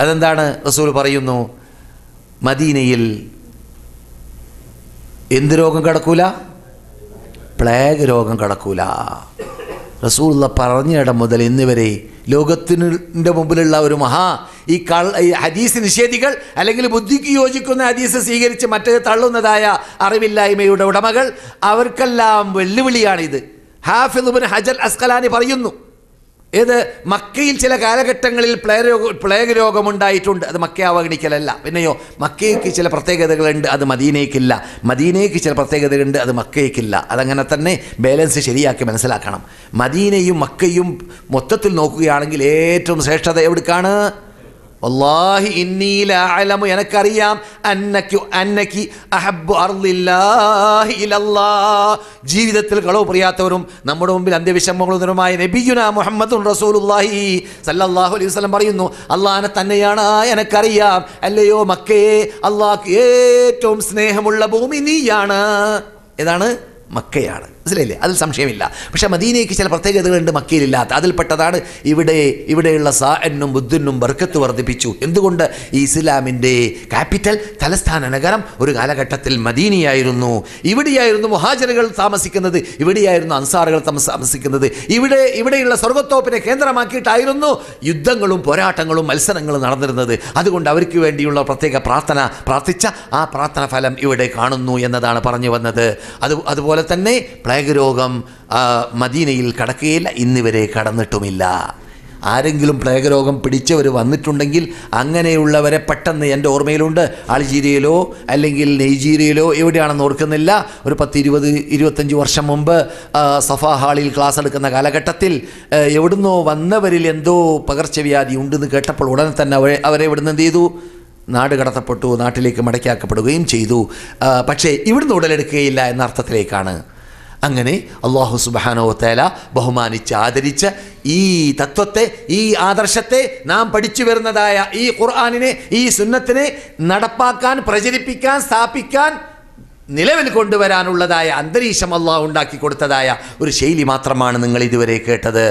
അതെന്താണ് റസൂൽ പറയുന്നു? മദീനയിൽ എന്ത് രോഗം കിടക്കൂല? പ്ലേഗ് രോഗം കിടക്കൂല. റസൂള്ള പറഞ്ഞിടം മുതൽ ഇന്ന് വരെ ലോകത്തിന്റെ മുമ്പിലുള്ള ഒരു മഹാ ഈ കൾ ഈ ഹദീസ് നിഷേധികൾ അല്ലെങ്കിൽ ബുദ്ധിക്ക് യോജിക്കുന്ന ഹദീസ് സ്വീകരിച്ച് മറ്റേ തള്ളുന്നതായ അറിവില്ലായ്മയുടെ ഉടമകൾ അവർക്കെല്ലാം വെല്ലുവിളിയാണിത്. ഹാഫിദുബിൻ ഹജൽ അസ്കലാനി പറയുന്നു ഏത് മക്കയിൽ ചില കാലഘട്ടങ്ങളിൽ പ്ലേഗ് രോഗ പ്ലേഗ് രോഗമുണ്ടായിട്ടുണ്ട്. അത് മക്കയെ അവഗണിക്കലല്ല. പിന്നെയോ മക്കയ്ക്ക് ചില പ്രത്യേകതകളുണ്ട് അത് മദീനയ്ക്കില്ല. മദീനയ്ക്ക് ചില പ്രത്യേകതകളുണ്ട് അത് മക്കയ്ക്കില്ല. അതങ്ങനെ തന്നെ ബാലൻസ് ശരിയാക്കി മനസ്സിലാക്കണം. മദീനയും മക്കയും മൊത്തത്തിൽ നോക്കുകയാണെങ്കിൽ ഏറ്റവും ശ്രേഷ്ഠത എവിടേക്കാണ്? വല്ലാഹി അലമു എനക്കറിയാം. അന്നക്കു അന്നക്കി അർളില്ലാഹി ഇലല്ലാ ജീവിതത്തിൽ കളവ് പറയാത്തവരും നമ്മുടെ മുമ്പിൽ അന്ത്യവിഷമങ്ങളുമായ നബിയുന മുഹമ്മദ് റസൂലുല്ലാഹി സല്ലാഹു അലൈഹി വസല്ലം പറയുന്നു അള്ളാഹനെ തന്നെയാണ് എനക്കറിയാം. അല്ലയോ മക്കയെ അള്ളാഹ് ഏറ്റവും സ്നേഹമുള്ള ഭൂമി നീയാണ്. ഏതാണ്? മക്കയാണ്. മനസ്സിലായില്ലേ? അതിൽ സംശയമില്ല. പക്ഷേ മദീനയ്ക്ക് ചില പ്രത്യേകതകളുണ്ട് മക്കയിലില്ലാത്ത. അതിൽപ്പെട്ടതാണ് ഇവിടെ ഇവിടെയുള്ള സാഎന്നും ബുദ്ധനും ബർക്കത്ത് വർദ്ധിപ്പിച്ചു. എന്തുകൊണ്ട്? ഈ ഇസ്ലാമിന്റെ ക്യാപിറ്റൽ തലസ്ഥാന നഗരം ഒരു കാലഘട്ടത്തിൽ മദീനയായിരുന്നു. ഇവിടെയായിരുന്നു മുഹാജറുകൾ താമസിക്കുന്നത്. ഇവിടെയായിരുന്നു അൻസാറുകൾ താമസിക്കുന്നത്. ഇവിടെ ഇവിടെയുള്ള സ്വർഗത്തോപ്പിനെ കേന്ദ്രമാക്കിയിട്ടായിരുന്നു യുദ്ധങ്ങളും പോരാട്ടങ്ങളും മത്സരങ്ങളും നടന്നിരുന്നത്. അതുകൊണ്ട് അവർക്ക് വേണ്ടിയുള്ള പ്രത്യേക പ്രാർത്ഥന പ്രാർത്ഥിച്ച ആ പ്രാർത്ഥന ഫലം ഇവിടെ കാണുന്നു എന്നതാണ് പറഞ്ഞു വന്നത്. അത് അതുപോലെ തന്നെ പ്ലേഗ് രോഗം മദീനയിൽ കടക്കുകയില്ല. ഇന്നിവരെ കടന്നിട്ടുമില്ല. ആരെങ്കിലും പ്ലേഗരോഗം പിടിച്ചവർ വന്നിട്ടുണ്ടെങ്കിൽ അങ്ങനെയുള്ളവരെ പെട്ടെന്ന് എന്റെ ഓർമ്മയിലുണ്ട്. അൾജീരിയയിലോ അല്ലെങ്കിൽ നൈജീരിയയിലോ എവിടെയാണെന്ന് ഓർക്കുന്നില്ല. ഒരു പത്ത് ഇരുപത് ഇരുപത്തഞ്ച് വർഷം മുമ്പ് സഫാ ഹാളിൽ ക്ലാസ് എടുക്കുന്ന കാലഘട്ടത്തിൽ എവിടുന്നോ വന്നവരിൽ എന്തോ പകർച്ചവ്യാധി ഉണ്ടെന്ന് കേട്ടപ്പോൾ ഉടനെ തന്നെ അവരെ അവരെ ഇവിടുന്ന് എന്ത് ചെയ്തു? നാട് കടത്തപ്പെട്ടു നാട്ടിലേക്ക് മടക്കിയാക്കപ്പെടുകയും ചെയ്തു. പക്ഷേ ഇവിടുന്ന് ഉടലെടുക്കുകയില്ല എന്ന അർത്ഥത്തിലേക്കാണ് അങ്ങനെ അള്ളാഹു സുബാനോ തേല ബഹുമാനിച്ച് ആദരിച്ച് ഈ തത്വത്തെ ഈ ആദർശത്തെ നാം പഠിച്ചു വരുന്നതായ ഈ ഖുർആാനിനെ ഈ സുന്നത്തിനെ നടപ്പാക്കാൻ പ്രചരിപ്പിക്കാൻ സ്ഥാപിക്കാൻ നിലവിൽ കൊണ്ടുവരാനുള്ളതായ അന്തരീക്ഷം അള്ളാഹ് ഉണ്ടാക്കി കൊടുത്തതായ ഒരു ശൈലി മാത്രമാണ് നിങ്ങൾ ഇതുവരെ കേട്ടത്.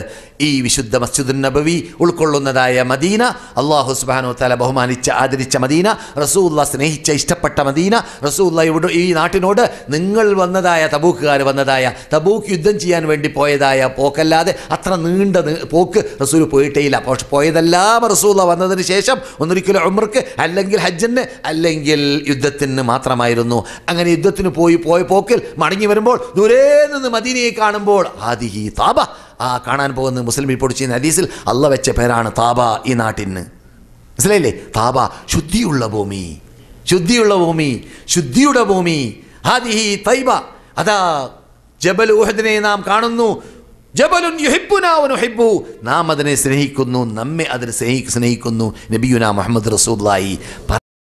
ഈ വിശുദ്ധ മസ്ജിദുൻ നബവി ഉൾക്കൊള്ളുന്നതായ മദീന അള്ളാഹു സുബാനോ തല ബഹുമാനിച്ച് ആദരിച്ച മദീന റസൂല്ല സ്നേഹിച്ച ഇഷ്ടപ്പെട്ട മദീന റസൂല്ല ഇവിടെ ഈ നാട്ടിനോട് നിങ്ങൾ വന്നതായ തബൂക്കുകാർ വന്നതായ തബൂക്ക് യുദ്ധം ചെയ്യാൻ വേണ്ടി പോയതായ പോക്കല്ലാതെ അത്ര നീണ്ട പോക്ക് റസൂൽ പോയിട്ടേ ഇല്ല പക്ഷെ പോയതെല്ലാം റസൂല്ല വന്നതിന് ശേഷം ഒന്നൊരിക്കലും ഉമർക്ക് അല്ലെങ്കിൽ ഹജ്ജിന് അല്ലെങ്കിൽ യുദ്ധത്തിന് മാത്രമായിരുന്നു. അങ്ങനെ യുദ്ധത്തിന് പോയി പോയ പോക്കിൽ മടങ്ങി വരുമ്പോൾ ദൂരെ നിന്ന് മദീനയെ കാണുമ്പോൾ ആദിഹി താബ. ആ കാണാൻ പോകുന്ന മുസ്ലിം റിപ്പോർട്ട് ചെയ്യുന്ന ഹദീസിൽ അള്ള വെച്ച പേരാണ് താബ ഈ നാട്ടിന് മനസ്സിലായില്ലേ? താബ ശുദ്ധിയുള്ള ഭൂമി. ശുദ്ധിയുള്ള ഭൂമി ശുദ്ധിയുടെ ഭൂമി. ഹാദിഹി തൈബ. അതാ ജബൽ ഊഹദിനെ നാം കാണുന്നു. ജബലുൻ യുഹിബ്ബുനാ വനുഹിബ്ബു. നാം അതിനെ സ്നേഹിക്കുന്നു നമ്മെ അതിനെ സ്നേഹി സ്നേഹിക്കുന്നു. നബിയുന മുഹമ്മദ് റസൂലുള്ളാഹി.